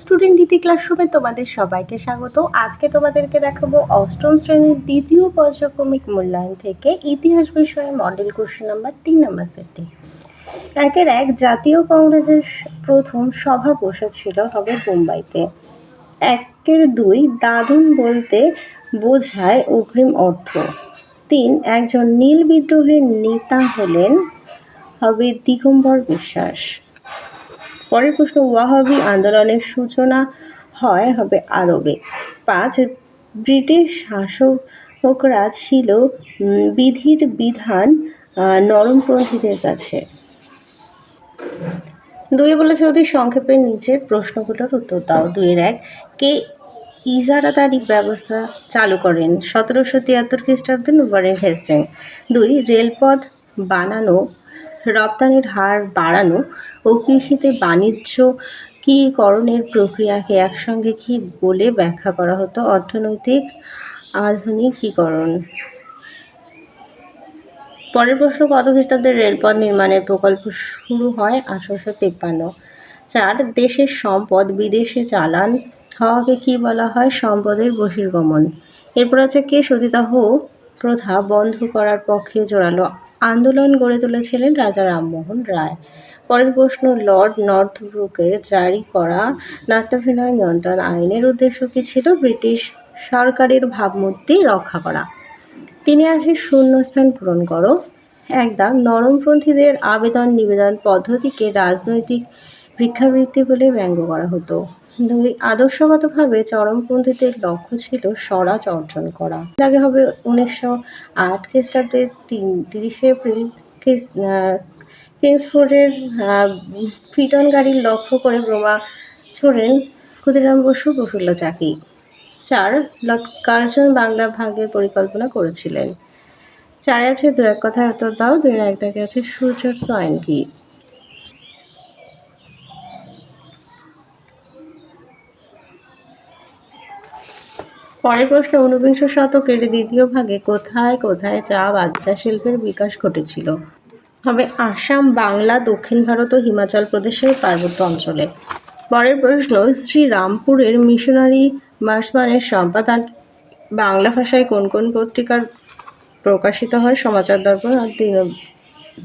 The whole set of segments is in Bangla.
স্টুডেন্ট দ্বিতীয় ক্লাসরুমে তোমাদের সবাইকে স্বাগত। আজকে তোমাদেরকে দেখাবো অষ্টম শ্রেণির দ্বিতীয় পর্যক্রমিক মূল্যায়ন থেকে ইতিহাস বিষয়ে মডেল কোশ্চেন নাম্বার তিন নম্বর সেটটি। একের এক জাতীয় কংগ্রেসের প্রথম সভা বসেছিল হবে মুম্বাইতে। একের দুই দাদুন বলতে বোঝায় অগ্রিম অর্থ। তিন একজন নীল বিদ্রোহের নেতা হলেন হবে দিগম্বর বিশ্বাস। পরের প্রশ্ন, ওয়াহাবি আন্দোলনের সূচনা হয় হবে আরবে। পাঁচ, ব্রিটিশ শাসকরা ছিল বিধির বিধান নরমপন্থীদের কাছে। দুই বলেছে, অতি সংক্ষেপে নিচের প্রশ্নগুলোর উত্তর দাও। দুইয়ের এক, কে ইজারাদারি ব্যবস্থা চালু করেন? সতেরোশো তিয়াত্তর খ্রিস্টাব্দে নুবারেন হেস্টিং। দুই, রেলপথ বানানো রপ্তানির হার বাড়ানো ও কৃষিতে বাণিজ্যিকীকরণের প্রক্রিয়াকে একসঙ্গে কি বলে ব্যাখ্যা করা হতো? অর্থনৈতিক আধুনিকীকরণ। পরের প্রশ্ন, কত খ্রিস্টাব্দে রেলপথ নির্মাণের প্রকল্প শুরু হয়? আঠারোশো তিপ্পান্ন। চার, দেশের সম্পদ বিদেশে চালান হওয়াকে কি বলা হয়? সম্পদের বহির্গমন। এরপর আছে, কে সতীদাহ প্রথা বন্ধ করার পক্ষে জোরালো আন্দোলন গড়ে তুলেছিলেন রাজা রামমোহন রায়। পরের প্রশ্ন, লর্ড নর্থ নর্থব্রুকের জারি করা নাট্যাভিনয় নিয়ন্ত্রণ আইনের উদ্দেশ্য কী ছিল? ব্রিটিশ সরকারের ভাবমূর্তি রক্ষা করা। তিনি আছে শূন্যস্থান পূরণ করো। এক দাগ নরমপন্থীদের আবেদন নিবেদন পদ্ধতিকে রাজনৈতিক ভিক্ষাবৃত্তি বলে ব্যঙ্গ করা হতো। দুই, আদর্শগতভাবে চরমপন্থীদের লক্ষ্য ছিল স্বরাজ অর্জন করা। আগে হবে উনিশশো আট খ্রিস্টাব্দের তিন, তিরিশে এপ্রিল কিংসফোর্ডের ফিটন গাড়ির লক্ষ্য করে বোমা ছোড়েন ক্ষুদিরাম বসু প্রফুল্ল চাকি। চার, লর্ড কার্জন বাংলা ভাগের পরিকল্পনা করেছিলেন। চারে আছে দু এক কথা, এত দাও, দুই এক দাগে আছে সূর্যাস্ত আইন কি? পরের প্রশ্ন ঊনবিংশ শতকের দ্বিতীয় ভাগে কোথায় কোথায় চা বাগিচা শিল্পের বিকাশ ঘটেছিল? হবে আসাম, বাংলা, দক্ষিণ ভারত ও হিমাচল প্রদেশের পার্বত্য অঞ্চলে। পরের প্রশ্ন, শ্রীরামপুরের মিশনারি মাসমানের সম্পাদন বাংলা ভাষায় কোন কোন পত্রিকার প্রকাশিত হয়? সমাচার দর্পণ আর দিন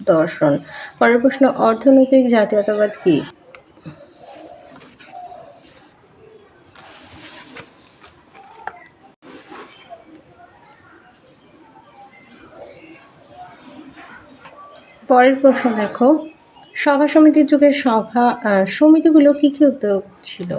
দর্শন পরের প্রশ্ন, অর্থনৈতিক জাতীয়তাবাদ কী? পরের প্রশ্ন দেখো। সভা সমিতির যুগে সভা সমিতিগুলো কি কি উদ্যোগ ছিল?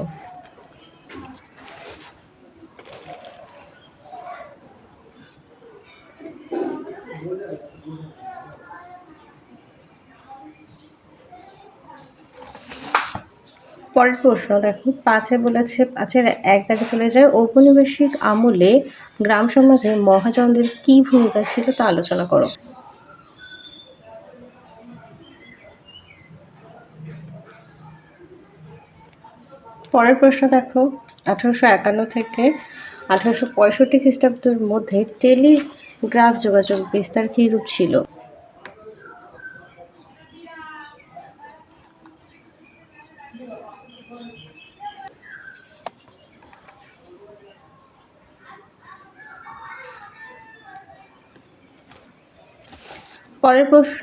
পরের প্রশ্ন দেখো। পাঁচে বলেছে, পাঁচের এক দাগে চলে যায়। ঔপনিবেশিক আমলে গ্রাম সমাজে মহাজনদের কি ভূমিকা ছিল তা আলোচনা করো। পরের প্রশ্ন দেখো, আঠারোশো একান্ন থেকে আঠারোশো পঁয়ষট্টি খ্রিস্টাব্দের মধ্যে টেলিগ্রাফ যোগাযোগ বিস্তার কী রূপ ছিল? পরের প্রশ্ন,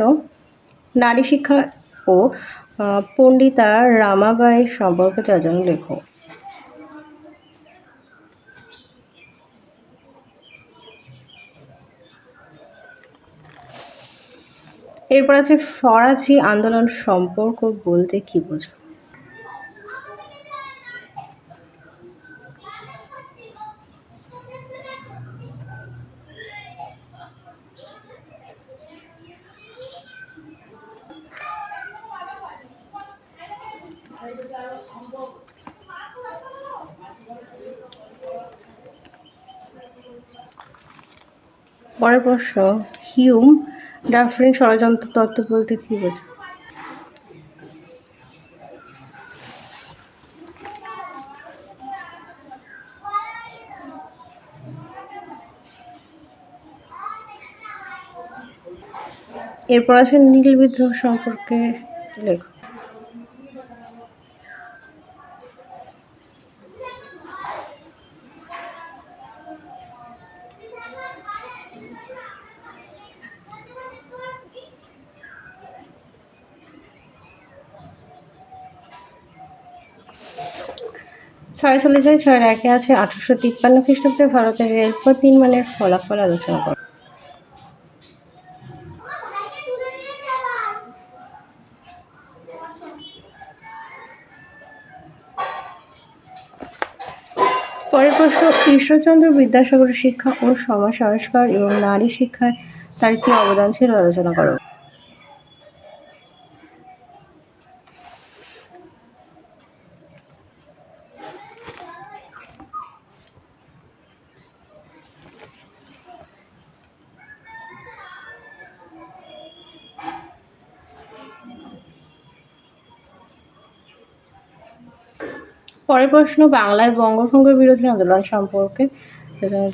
নারী শিক্ষা ও পণ্ডিতা রামাবাই সম্পর্কে যাজন লেখো। এরপর আছে ফরাজি আন্দোলন সম্পর্ক বলতে কি বোঝো? পরের প্রশ্ন হিউম ডাফরিন ষড়যন্ত্র তত্ত্ব বলতে কি বোঝো? এরপর আছে নীল বিদ্রোহ সম্পর্কে লেখো। ছয় চলে যায় ছয়ের একে আছে আঠারোশো তিপ্পান্ন খ্রিস্টাব্দে ভারতের রেলপথ নির্মাণের ফলাফল আলোচনা করো। পরের প্রশ্ন ঈশ্বরচন্দ্র বিদ্যাসাগরের শিক্ষা ও সমাজ সংস্কার এবং নারী শিক্ষায় তার কি অবদান ছিল? আলোচনা করো। পরের প্রশ্ন বাংলায় বঙ্গভঙ্গ বিরোধী আন্দোলন সম্পর্কে এখানে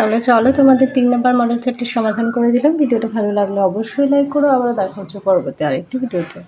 তাহলে চলো, তোমাদের তিন নম্বর মডেল সেটটি সমাধান করে দিলাম। ভিডিওটা ভালো লাগলে অবশ্যই লাইক করো। আবার দেখা হচ্ছে পরবর্তী আরেকটি ভিডিওতে।